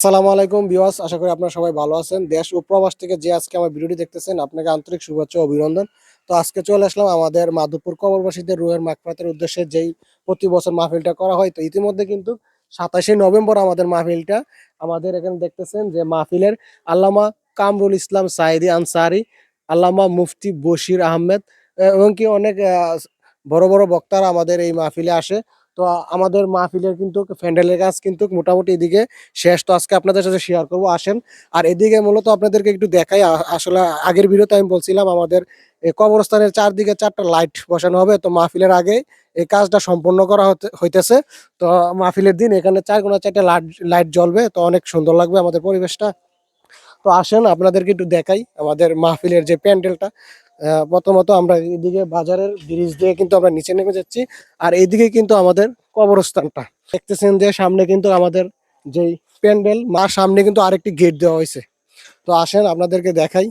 আসসালামু আলাইকুম বিওয়াস আশা করি আপনারা সবাই ভালো আছেন। দেশ ও প্রবাস থেকে যে আজকে আমার ভিডিওটি দেখতেছেন, আপনাকে আন্তরিক শুভেচ্ছা অভিনন্দন। তো আজকে চলে আসলাম আমাদের মাধবপুর কবরবাসীদের রুহের মাকফাতের উদ্দেশ্যে, যেই প্রতি বছর মাহফিলটা করা হয়। তো ইতিমধ্যে কিন্তু সাতাশে নভেম্বর আমাদের মাহফিলটা। আমাদের এখানে দেখতেছেন যে মাহফিলের আল্লামা কামরুল ইসলাম সাইদি আনসারি, আল্লামা মুফতি বশির আহমেদ এবং কি অনেক বড় বড় বক্তারা আমাদের এই মাহফিলে আসে। তো আমাদের মাহফিলের কিন্তু প্যান্ডেলের কাজ কিন্তু মোটামুটি এদিকে শেষ। তো আজকে আপনাদের সাথে শেয়ার করব, আসেন। আর এদিকে মূলত আপনাদেরকে একটু দেখাই আসলে আগের ভিডিওতে আমি বলছিলাম আমাদের কবরস্থানের চারদিকে চারটা লাইট বসানো হবে। তো মাহফিলের আগে এই কাজটা সম্পন্ন করা হইতেছে। তো মাহফিলের দিন এখানে চার কোনা চারটা লাইট লাইট জ্বলবে। তো অনেক সুন্দর লাগবে আমাদের পরিবেশটা। তো আসেন, আপনাদেরকে একটু দেখাই আমাদের মাহফিলের যে প্যান্ডেলটা। প্রথমত আমরা এদিকে বাজারের ব্রিজ দিয়ে কিন্তু আমরা নিচে নেমে যাচ্ছি। আর এইদিকে কিন্তু আমাদের কবরস্থানটা। দেখতেছেন যে সামনে কিন্তু আমাদের যেই প্যান্ডেল, মার সামনে কিন্তু আরেকটি গেট দেওয়া হয়েছে। তো আসেন আপনাদেরকে দেখাই।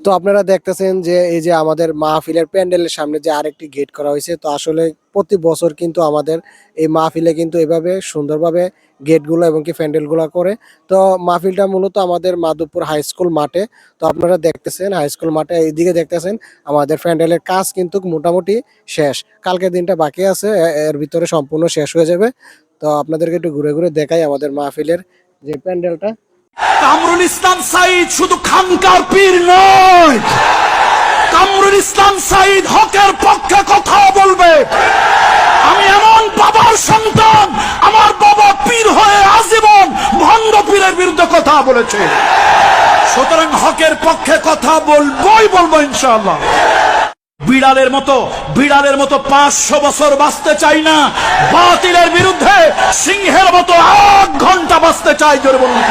তো আপনারা দেখতেছেন যে এই যে আমাদের মাহফিলের প্যান্ডেলের সামনে যে আরেকটি গেট করা হয়েছে, তো আসলে প্রতি বছর কিন্তু আমাদের এই মাহফিলে কিন্তু এভাবে সুন্দরভাবে গেটগুলো এবং কি প্যান্ডেলগুলো করে। তো মাহফিলটা মূলত আমাদের মাধবপুর হাই স্কুল মাঠে। তো আপনারা দেখতেছেন হাই স্কুল মাঠে এইদিকে দেখতেছেন আমাদের প্যান্ডেলের কাজ কিন্তু মোটামুটি শেষ। কালকের দিনটা বাকি আছে এর ভিতরে সম্পূর্ণ শেষ হয়ে যাবে। তো আপনাদেরকে একটু ঘুরে ঘুরে দেখাই আমাদের মাহফিলের যে প্যান্ডেলটা। কামরুল ইসলাম সাইদ শুধু খানকার পীর নয়। কামরুল ইসলাম সাইদ হকের পক্ষে কথা বলবে। আমি এমন বাবার সন্তান, আমার বাবা পীর হয়ে আজীবন ভণ্ড পীরের বিরুদ্ধে কথা বলেছে। সুতরাং হকের পক্ষে কথা বলবই বলব ইনশাআল্লাহ। বিড়ালের মতো বিড়ালের মতো পাঁচশো বছর বাঁচতে চাই না। বাতিলের বিরুদ্ধে সিংহের মতো আট ঘণ্টা বাঁচতে চাই, জোরে বলুন?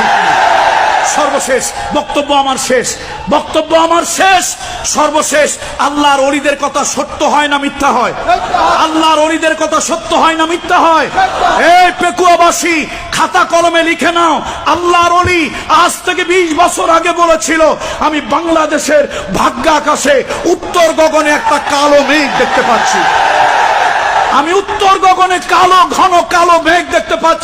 সর্বশেষ, বক্তব্য আমার শেষ। বক্তব্য আমার শেষ। সর্বশেষ, আল্লাহর অলিদের কথা সত্য হয় না মিথ্যা হয়? আল্লাহর অলিদের কথা সত্য হয় না মিথ্যা হয়? এই পেকুয়াবাসী, খাতা কলমে লিখে নাও, আল্লাহর অলি আজ থেকে বিশ বছর আগে বলেছিল, আমি বাংলাদেশের ভাগ্য আকাশে উত্তর গগনে একটা কালো মেঘ দেখতে পাচ্ছি। আমি উত্তর গগনে কালো, ঘন কালো মেঘ দেখতে পাচ্ছি।